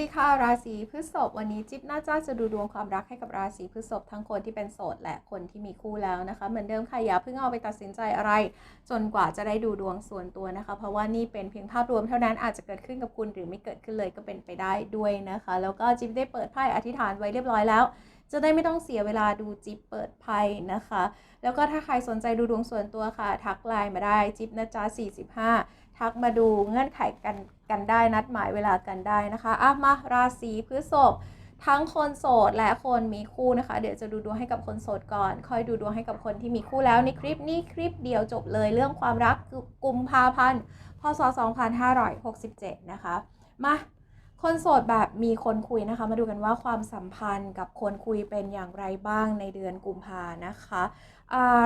วัสดีค่ะราศีพฤษภวันนี้จิ๊บน่าจะจะดูดวงความรักให้กับราศีพฤษภทั้งคนที่เป็นโสดและคนที่มีคู่แล้วนะคะ เหมือนเดิมค่ะอย่าเพิ่งเอาไปตัดสินใจอะไร จนกว่าจะได้ดูดวงส่วนตัวนะคะ เพราะว่านี่เป็นเพียงภาพรวมเท่านั้นอาจจะเกิดขึ้นกับคุณหรือไม่เกิดขึ้นเลยก็เป็นไปได้ด้วยนะคะ แล้วก็จิ๊บได้เปิดไพ่อธิษฐานไว้เรียบร้อยแล้วจะได้ไม่ต้องเสียเวลาดูจิ๊บเปิดไพ่นะคะ แล้วก็ถ้าใครสนใจดูดวงส่วนตัวค่ะ ทักไลน์มาได้จิ๊บนะจ๊ะ45 ทักมาดูเงื่อนไขกันกันได้นัดหมายเวลากันได้นะคะอะมาราศีพฤษภทั้งคนโสดและคนมีคู่นะคะ เดี๋ยวจะดูดวงให้กับคนโสดก่อน ค่อยดูดวงให้กับคนที่มีคู่แล้วในคลิปนี้คลิปเดียวจบเลยเรื่องความรักคือกุมภาพันธ์พศ 2567 นะคะ มาคนโสดแบบมีคนคุยนะคะ มาดูกันว่าความสัมพันธ์กับคนคุยเป็นอย่างไรบ้างในเดือนกุมภานะคะ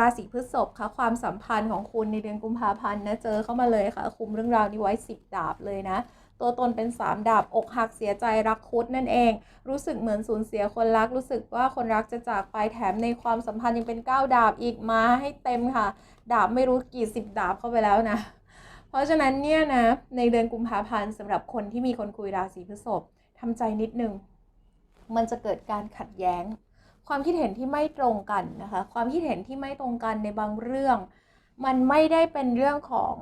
ราศีพฤษภค่ะความสัมพันธ์ของคุณในเดือนกุมภาพันธ์นะเจอเข้ามาเลยค่ะ คุมเรื่องราวนี้ไว้ 10 ดาบเลยนะ ตัวตนเป็น 3 ดาบอกหักเสียใจรักคุดนั่นเอง รู้สึกเหมือนสูญเสียคนรัก รู้สึกว่าคนรักจะจากไปแถมในความสัมพันธ์ยังเป็น 9 ดาบอีกมาให้เต็มค่ะ ดาบไม่รู้กี่สิบดาบเข้าไปแล้วนะ เพราะฉะนั้นเนี่ยนะในเดือนกุมภาพันธ์สำหรับคนที่มีคนคุยราศีพฤษภทำใจนิดนึงมันจะเกิดการขัดแย้ง ความคิดเห็นที่ไม่ตรงกันนะคะ ความคิดเห็นที่ไม่ตรงกันในบางเรื่อง มันไม่ได้เป็นเรื่องของ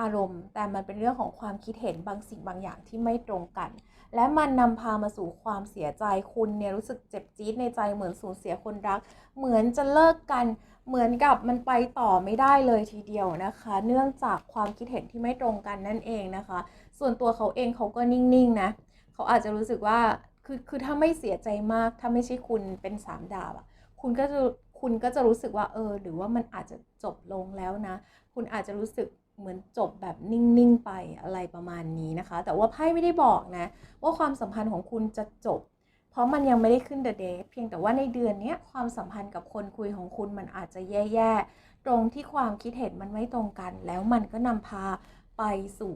อารมณ์ แต่มันเป็นเรื่องของความคิดเห็นบางสิ่งบางอย่างที่ไม่ตรงกัน และมันนำพามาสู่ความเสียใจคุณเนี่ยรู้สึกเจ็บจี๊ดในใจเหมือนสูญเสียคนรัก เหมือนจะเลิกกัน เหมือนกับมันไปต่อไม่ได้เลยทีเดียวนะคะ เนื่องจากความคิดเห็นที่ไม่ตรงกันนั่นเองนะคะ ส่วนตัวเขาเองเขาก็นิ่งๆนะเขาอาจจะรู้สึกว่า คือคือถ้าไม่เสียใจมาก ถ้าไม่ใช่คุณเป็นสามดาบอะคุณก็จะคุณก็จะรู้สึกว่าเออ หรือว่ามันอาจจะจบลงแล้วนะ คุณอาจจะรู้สึกเหมือนจบแบบนิ่งๆไปอะไรประมาณนี้นะคะ แต่ว่าไพ่ไม่ได้บอกนะ ว่าความสัมพันธ์ของคุณจะจบ เพราะมันยังไม่ได้ขึ้นเดอะเดย์เพียงแต่ว่าในเดือนนี้ความสัมพันธ์กับคนคุยของคุณมันอาจจะแย่ๆตรงที่ความคิดเห็นมันไม่ตรงกัน แล้วมันก็นำพาไปสู่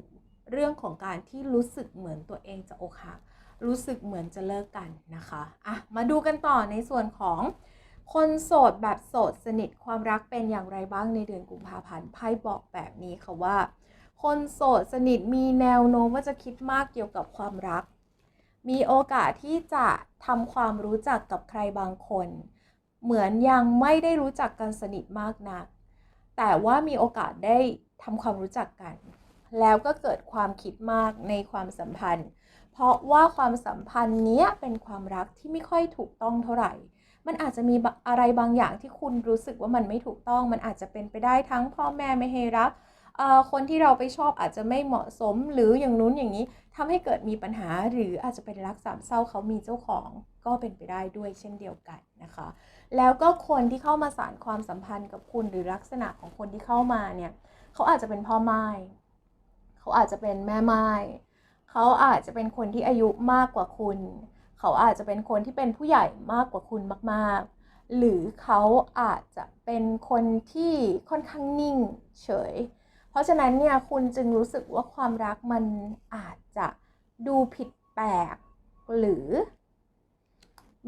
เรื่องของการที่รู้สึกเหมือนตัวเองจะอกหัก รู้สึกเหมือนจะเลิกกันนะคะอะมาดูกันต่อในส่วนของคนโสดแบบโสดสนิทความรักเป็นอย่างไรบ้างในเดือนกุมภาพันธ์ไพ่บอกแบบนี้ค่ะว่า คนโสดสนิทมีแนวโน้มว่าจะคิดมากเกี่ยวกับความรัก มีโอกาสที่จะทำความรู้จักกับใครบางคน เหมือนยังไม่ได้รู้จักกันสนิทมากนัก แต่ว่ามีโอกาสได้ทำความรู้จักกัน แล้วก็เกิดความคิดมากในความสัมพันธ์ เพราะว่าความสัมพันธ์นี้เป็นความรักที่ไม่ค่อยถูกต้องเท่าไหร่ มันอาจจะมีอะไรบางอย่างที่คุณรู้สึกว่ามันไม่ถูกต้อง มันอาจจะเป็นไปได้ทั้งพ่อแม่ไม่ให้รักคนที่เราไปชอบอาจจะไม่เหมาะสมหรืออย่างนู้นอย่างนี้ทำให้เกิดมีปัญหาหรืออาจจะเป็นรักสามเศร้าเขามีเจ้าของก็เป็นไปได้ด้วยเช่นเดียวกันนะคะ แล้วก็คนที่เข้ามาสานความสัมพันธ์กับคุณหรือลักษณะของคนที่เข้ามาเนี่ยเขาอาจจะเป็นพ่อไม้เขาอาจจะเป็นแม่ไม้ เขาอาจจะเป็นคนที่อายุมากกว่าคุณ เขาอาจจะเป็นคนที่เป็นผู้ใหญ่มากกว่าคุณมากๆ หรือเขาอาจจะเป็นคนที่ค่อนข้างนิ่งเฉย เพราะฉะนั้นเนี่ยคุณจึงรู้สึกว่าความรักมันอาจจะดูผิดแปลก หรือ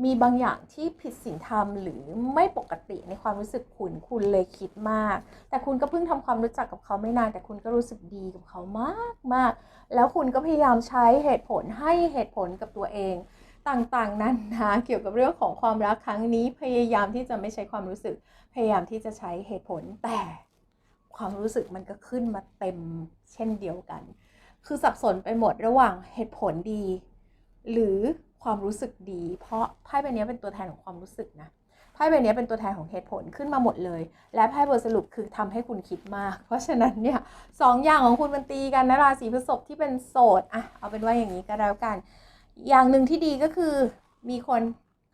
มีบางอย่างที่ผิดศีลธรรมหรือไม่ปกติในความรู้สึกคุณคุณเลยคิดมาก แต่คุณก็เพิ่งทำความรู้จักกับเขาไม่นาน แต่คุณก็รู้สึกดีกับเขามากมากแล้วคุณก็พยายามใช้เหตุผลให้เหตุผลกับตัวเอง ต่างๆนั้นนะเกี่ยวกับเรื่องของความรักครั้งนี้พยายามที่จะไม่ใช้ความรู้สึก พยายามที่จะใช้เหตุผลแต่ความรู้สึกมันก็ขึ้นมาเต็มเช่นเดียวกัน คือสับสนไปหมดระหว่างเหตุผลดี หรือ ความรู้สึกดี เพราะไพ่ใบนี้เป็นตัวแทนของความรู้สึกนะไพ่ใบนี้เป็นตัวแทนของเหตุผลขึ้นมาหมดเลย และไพ่บทสรุปคือทำให้คุณคิดมาก เพราะฉะนั้นเนี่ยสองอย่างของคุณมันตีกันนะราศีพฤษภที่เป็นโสดอะเอาเป็นว่าอย่างนี้ก็แล้วกัน อย่างหนึ่งที่ดีก็คือมีคน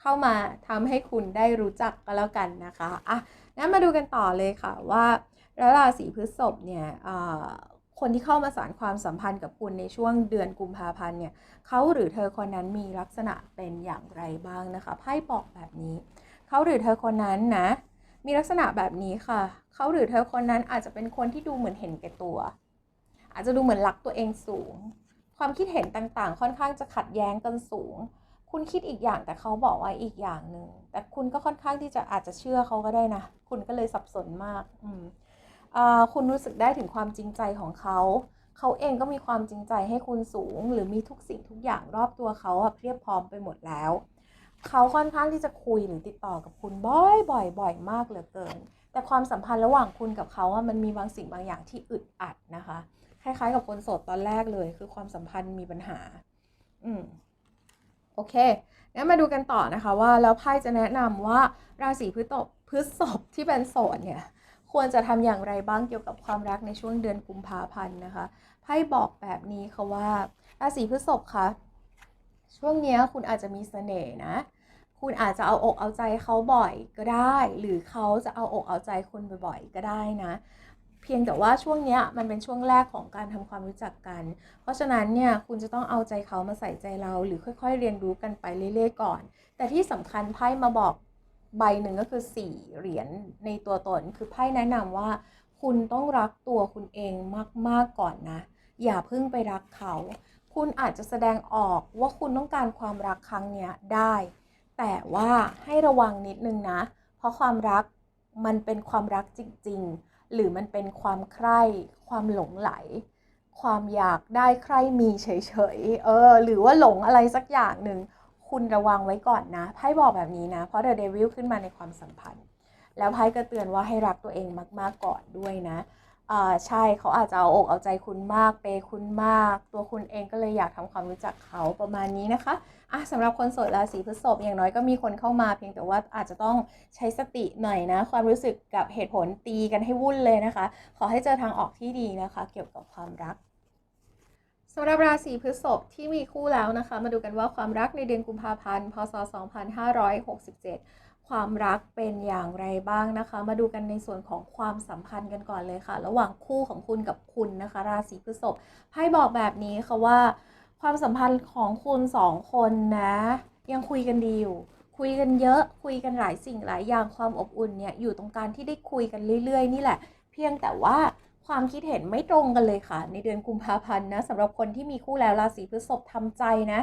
เข้ามาทำให้คุณได้รู้จักก็แล้วกันนะคะอะงั้นมาดูกันต่อเลยค่ะว่าแล้วราศีพฤษภเนี่ยอ่า คนที่เข้ามาสานความสัมพันธ์กับคุณในช่วงเดือนกุมภาพันธ์เนี่ยเขาหรือเธอคนนั้นมีลักษณะเป็นอย่างไรบ้างนะคะไพ่บอกแบบนี้เขาหรือเธอคนนั้นนะมีลักษณะแบบนี้ค่ะ เขาหรือเธอคนนั้นอาจจะเป็นคนที่ดูเหมือนเห็นแก่ตัว อาจจะดูเหมือนรักตัวเองสูง ความคิดเห็นต่างๆ ค่อนข้างจะขัดแย้งกันสูง คุณคิดอีกอย่างแต่เขาบอกว่าอีกอย่างหนึ่ง แต่คุณก็ค่อนข้างที่จะอาจจะเชื่อเขาก็ได้นะ คุณก็เลยสับสนมาก อืม คุณรู้สึกได้ถึงความจริงใจของเขาเขาเองก็มีความจริงใจให้คุณสูง หรือมีทุกสิ่งทุกอย่างรอบตัวเขาเพียบพร้อมไปหมดแล้ว เขาค่อนข้างที่จะคุยหรือติดต่อกับคุณบ่อยบ่อยบ่อยมากเหลือเกิน แต่ความสัมพันธ์ระหว่างคุณกับเขาอะมันมีบางสิ่งบางอย่างที่อึดอัดนะคะคล้ายๆกับคนโสดตอนแรกเลย คือความสัมพันธ์มีปัญหา อืมโอเคงั้นมาดูกันต่อนะคะว่าแล้วไพ่จะแนะนำว่าราศีพฤษภพฤษภที่เป็นโสดเนี่ย ควรจะทำอย่างไรบ้างเกี่ยวกับความรักในช่วงเดือนกุมภาพันธ์นะคะไพ่บอกแบบนี้ค่ะว่าราศีพฤษภคะช่วงเนี้ยคุณอาจจะมีเสน่ห์นะ คุณอาจจะเอาอกเอาใจเขาบ่อยก็ได้ หรือเขาจะเอาอกเอาใจคุณบ่อยๆก็ได้นะ เพียงแต่ว่าช่วงเนี้ยมันเป็นช่วงแรกของการทำความรู้จักกัน เพราะฉะนั้นเนี่ยคุณจะต้องเอาใจเขามาใส่ใจเรา หรือค่อย ๆ เรียนรู้กันไปเรื่อยๆก่อน แต่ที่สำคัญไพ่มาบอก ใบหนึ่งก็คือ 4 เหรียญในตัวตน คือไพ่แนะนำว่า คุณต้องรักตัวคุณเองมาก ๆ ก่อนนะ อย่าเพิ่งไปรักเขา คุณอาจจะแสดงออกว่าคุณต้องการความรักครั้งเนี้ยได้ แต่ว่าให้ระวังนิดนึงนะ เพราะความรักมันเป็นความรักจริง ๆ หรือมันเป็นความใคร่ ความหลงไหล ความอยากได้ใคร่มีเฉยๆ เออ หรือว่าหลงอะไรสักอย่างหนึ่ง คุณระวังไว้ก่อนนะไพ่บอกแบบนี้นะ เพราะเดอะเดวิลขึ้นมาในความสัมพันธ์ แล้วไพ่ก็เตือนว่าให้รักตัวเองมาก ๆก่อนด้วยนะอ่าใช่เขาอาจจะเอาอกเอาใจคุณมาก เปย์คุณมาก ตัวคุณเองก็เลยอยากทำความรู้จักเขาประมาณนี้นะคะอะสำหรับคนโสดราศีพฤษภอย่างน้อยก็มีคนเข้ามาเพียงแต่ว่าอาจจะต้องใช้สติหน่อยนะ ความรู้สึกกับเหตุผลตีกันให้วุ่นเลยนะคะ ขอให้เจอทางออกที่ดีนะคะ เกี่ยวกับความรัก สำหรับราศีพฤษภที่มีคู่แล้วนะคะ มาดูกันว่าความรักในเดือนกุมภาพันธ์ พศ 2567 ความรักเป็นอย่างไรบ้างนะคะ มาดูกันในส่วนของความสัมพันธ์กันก่อนเลยค่ะ ระหว่างคู่ของคุณกับคุณนะคะ ราศีพฤษภไพ่บอกแบบนี้ค่ะว่า ความสัมพันธ์ของคุณสองคนนะ ยังคุยกันดีอยู่คุยกันเยอะคุยกันหลายสิ่งหลายอย่างความอบอุ่นเนี่ยอยู่ตรงการที่ได้คุยกันเรื่อยๆ นี่แหละ เพียงแต่ว่า ความคิดเห็นไม่ตรงกันเลยค่ะ ในเดือนกุมภาพันธ์นะสำหรับคนที่มีคู่แล้วราศีพฤษภทำใจนะ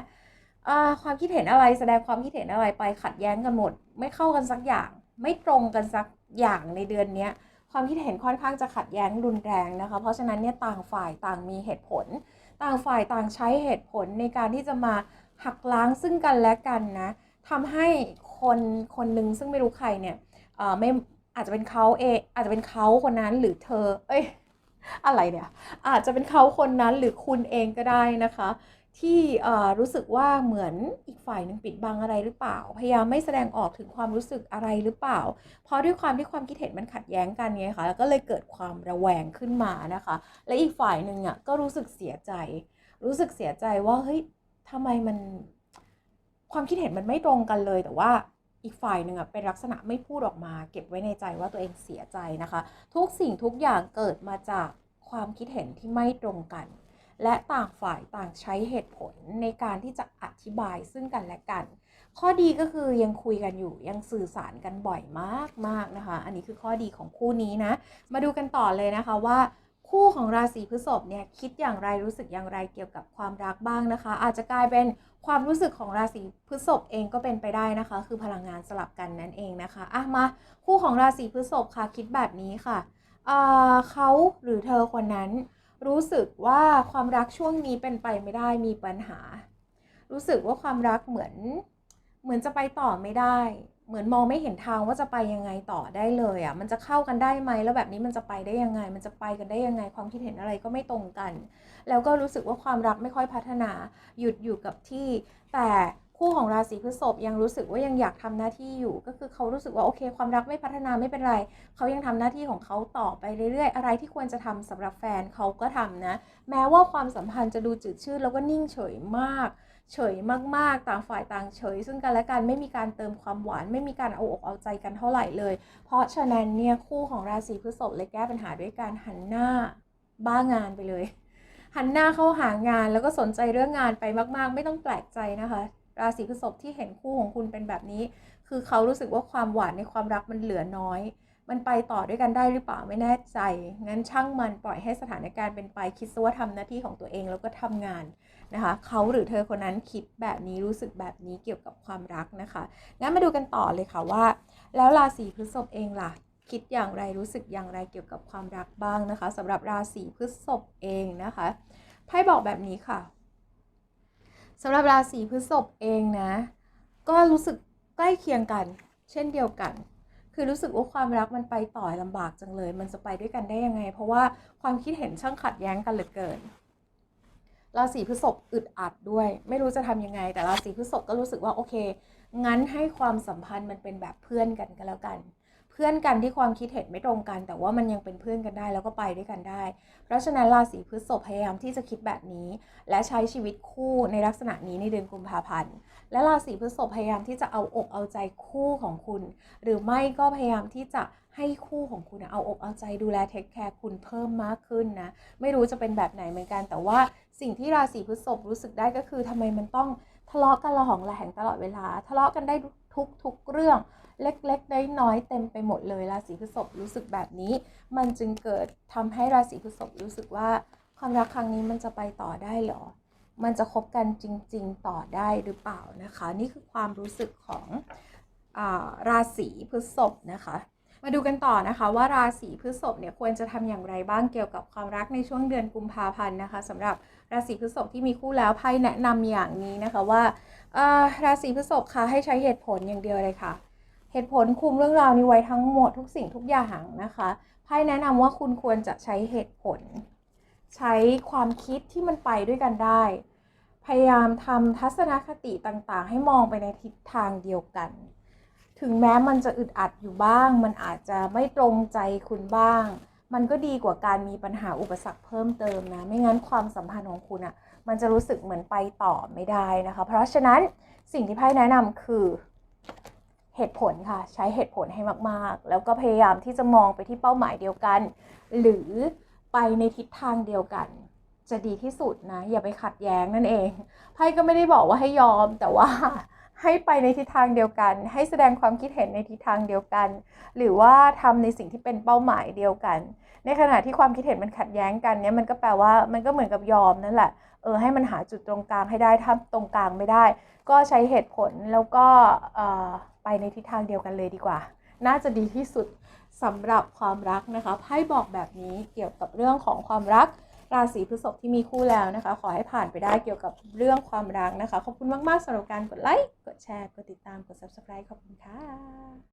ความคิดเห็นอะไรแสดงความคิดเห็นอะไรไปขัดแย้งกันหมด ไม่เข้ากันสักอย่าง ไม่ตรงกันสักอย่างในเดือนนี้ความคิดเห็นค่อนข้างจะขัดแย้งรุนแรงนะคะ เพราะฉะนั้นเนี่ยต่างฝ่ายต่างมีเหตุผล ต่างฝ่ายต่างใช้เหตุผลในการที่จะมาหักล้างซึ่งกันและกันนะทำให้คนคนหนึ่งซึ่งไม่รู้ใครเนี่ยเอ่อไม่อาจจะเป็นเขาเองอาจจะเป็นเขาคนนั้นหรือเธอ เอ้ย อะไรเนี่ย อาจจะเป็นเขาคนนั้นหรือคุณเองก็ได้นะคะ ที่รู้สึกว่าเหมือนอีกฝ่ายหนึ่งปิดบังอะไรหรือเปล่า พยายามไม่แสดงออกถึงความรู้สึกอะไรหรือเปล่า เพราะด้วยความที่ความคิดเห็นมันขัดแย้งกันไงคะแล้วก็เลยเกิดความระแวงขึ้นมานะคะ และอีกฝ่ายหนึ่งอะก็รู้สึกเสียใจ รู้สึกเสียใจว่าเฮ้ยทำไมมันความคิดเห็นมันไม่ตรงกันเลยแต่ว่า อีกฝ่ายหนึ่งอะเป็นลักษณะไม่พูดออกมา เก็บไว้ในใจว่าตัวเองเสียใจนะคะ ทุกสิ่งทุกอย่างเกิดมาจากความคิดเห็นที่ไม่ตรงกัน และต่างฝ่ายต่างใช้เหตุผลในการที่จะอธิบายซึ่งกันและกัน ข้อดีก็คือยังคุยกันอยู่ยังสื่อสารกันบ่อยมากมากๆนะคะ อันนี้คือข้อดีของคู่นี้นะ มาดูกันต่อเลยนะคะว่าคู่ของราศีพฤษภเนี่ยคิดอย่างไรรู้สึกอย่างไรเกี่ยวกับความรักบ้างนะคะ อาจจะกลายเป็น ความรู้สึกของราศีพฤษภเองก็เป็นไปได้นะคะ คือพลังงานสลับกันนั่นเองนะคะอะมาคู่ของราศีพฤษภค่ะคิดแบบนี้ค่ะเขาหรือเธอคนนั้น รู้สึกว่าความรักช่วงนี้เป็นไปไม่ได้มีปัญหา รู้สึกว่าความรักเหมือน เหมือนจะไปต่อไม่ได้ เหมือนมองไม่เห็นทางว่าจะไปยังไงต่อได้เลยอะมันจะเข้ากันได้ไหมแล้วแบบนี้มันจะไปได้ยังไง มันจะไปกันได้ยังไง ความคิดเห็นอะไรก็ไม่ตรงกัน แล้วก็รู้สึกว่าความรักไม่ค่อยพัฒนาหยุดอยู่กับที่ แต่คู่ของราศีพฤษภยังรู้สึกว่ายังอยากทำหน้าที่อยู่ ก็คือเขารู้สึกว่าโอเค ความรักไม่พัฒนาไม่เป็นไร เขายังทำหน้าที่ของเขาต่อไปเรื่อยๆ อะไรที่ควรจะทำสำหรับแฟนเขาก็ทำนะ แม้ว่าความสัมพันธ์จะดูจืดชืดแล้วก็นิ่งเฉยมาก เฉยมากๆ ต่างฝ่ายต่างเฉย ซึ่งกันและกันไม่มีการเติมความหวาน ไม่มีการเอาอกเอาใจกันเท่าไหร่เลย เพราะฉะนั้นเนี่ยคู่ของราศีพฤษภเลยแก้ปัญหาด้วยการหันหน้าบ้างานไปเลย หันหน้าเข้าหางานแล้วก็สนใจเรื่องงานไปมาก ๆ ไม่ต้องแปลกใจนะคะ ราศีพฤษภที่เห็นคู่ของคุณเป็นแบบนี้ คือเขารู้สึกว่าความหวานในความรักมันเหลือน้อย มันไปต่อด้วยกันได้หรือเปล่าไม่แน่ใจ งั้นช่างมันปล่อยให้สถานการณ์เป็นไปคิดซะว่าทำหน้าที่ของตัวเองแล้วก็ทำงานนะคะเขาหรือเธอคนนั้นคิดแบบนี้รู้สึกแบบนี้เกี่ยวกับความรักนะคะงั้นมาดูกันต่อเลยค่ะว่า แล้วราศีพฤษภเองล่ะ คิดอย่างไรรู้สึกอย่างไรเกี่ยวกับความรักบ้างนะคะสำหรับราศีพฤษภเองนะคะไพ่บอกแบบนี้ค่ะสำหรับราศีพฤษภเองนะ ก็รู้สึกใกล้เคียงกัน เช่นเดียวกัน คือรู้สึกว่าความรักมันไปต่อลำบากจังเลย มันจะไปด้วยกันได้ยังไง เพราะว่าความคิดเห็นช่างขัดแย้งกันเหลือเกินราศีพฤษภอึดอัดด้วย ไม่รู้จะทำยังไง แต่ราศีพฤษภก็รู้สึกว่าโอเค งั้นให้ความสัมพันธ์มันเป็นแบบเพื่อนกันก็แล้วกัน เพื่อนกันที่ความคิดเห็นไม่ตรงกัน แต่ว่ามันยังเป็นเพื่อนกันได้แล้วก็ไปด้วยกันได้ เพราะฉะนั้นราศีพฤษภพยายามที่จะคิดแบบนี้ และใช้ชีวิตคู่ในลักษณะนี้ในเดือนกุมภาพันธ์ และราศีพฤษภพยายามที่จะเอาอกเอาใจคู่ของคุณ หรือไม่ก็พยายามที่จะให้คู่ของคุณเอาอกเอาใจดูแลเทคแคร์คุณเพิ่มมากขึ้นนะ ไม่รู้จะเป็นแบบไหนเหมือนกัน แต่ว่าสิ่งที่ราศีพฤษภรู้สึกได้ก็คือทำไมมันต้องทะเลาะกันระหองระแหงตลอดเวลา ทะเลาะกันได้ ทุกทุกเรื่องเล็กๆ น้อยๆเต็มไปหมดเลยราศีพฤษภรู้สึกแบบนี้ มันจึงเกิดทำให้ราศีพฤษภรู้สึกว่าความรักครั้งนี้มันจะไปต่อได้หรอ มันจะคบกันจริง ๆ ต่อได้หรือเปล่านะคะ นี่คือความรู้สึกของอราศีพฤษภนะคะ มาดูกันต่อนะคะว่าราศีพฤษภเนี่ยควรจะทำอย่างไรบ้างเกี่ยวกับความรักในช่วงเดือนกุมภาพันธ์นะคะสำหรับราศีพฤษภที่มีคู่แล้วไพ่แนะนำอย่างนี้นะคะว่าราศีพฤษภค่ะให้ใช้เหตุผลอย่างเดียวเลยค่ะ เหตุผลคุมเรื่องราวนี้ไว้ทั้งหมดทุกสิ่งทุกอย่างนะคะไพ่แนะนำว่าคุณควรจะใช้เหตุผล ใช้ความคิดที่มันไปด้วยกันได้ พยายามทำทัศนคติต่างๆ ให้มองไปในทิศทางเดียวกัน ถึงแม้มันจะอึดอัดอยู่บ้าง มันอาจจะไม่ตรงใจคุณบ้าง มันก็ดีกว่าการมีปัญหาอุปสรรคเพิ่มเติมนะ ไม่งั้นความสัมพันธ์ของคุณอะ่ะ มันจะรู้สึกเหมือนไปต่อไม่ได้นะคะ เพราะฉะนั้นสิ่งที่ไพ่แนะนำคือเหตุผลค่ะ ใช้เหตุผลให้มากๆ แล้วก็พยายามที่จะมองไปที่เป้าหมายเดียวกัน หรือไปในทิศทางเดียวกัน จะดีที่สุดนะ อย่าไปขัดแย้งนั่นเองไพ่ก็ไม่ได้บอกว่าให้ยอมแต่ว่า ให้ไปในทิศทางเดียวกัน ให้แสดงความคิดเห็นในทิศทางเดียวกัน หรือว่าทำในสิ่งที่เป็นเป้าหมายเดียวกัน ในขณะที่ความคิดเห็นมันขัดแย้งกันเนี่ยมันก็แปลว่ามันก็เหมือนกับยอมนั่นแหละเออให้มันหาจุดตรงกลางให้ได้ถ้าตรงกลางไม่ได้ ก็ใช้เหตุผลแล้วก็เออไปในทิศทางเดียวกันเลยดีกว่า น่าจะดีที่สุดสำหรับความรักนะคะไพ่บอกแบบนี้เกี่ยวกับเรื่องของความรัก ราศีพฤษภที่มีคู่แล้วนะคะ ขอให้ผ่านไปได้เกี่ยวกับเรื่องความรักนะคะ ขอบคุณมาก ๆสำหรับการกดไลค์ กดแชร์ กดติดตาม กด subscribe ขอบคุณค่ะ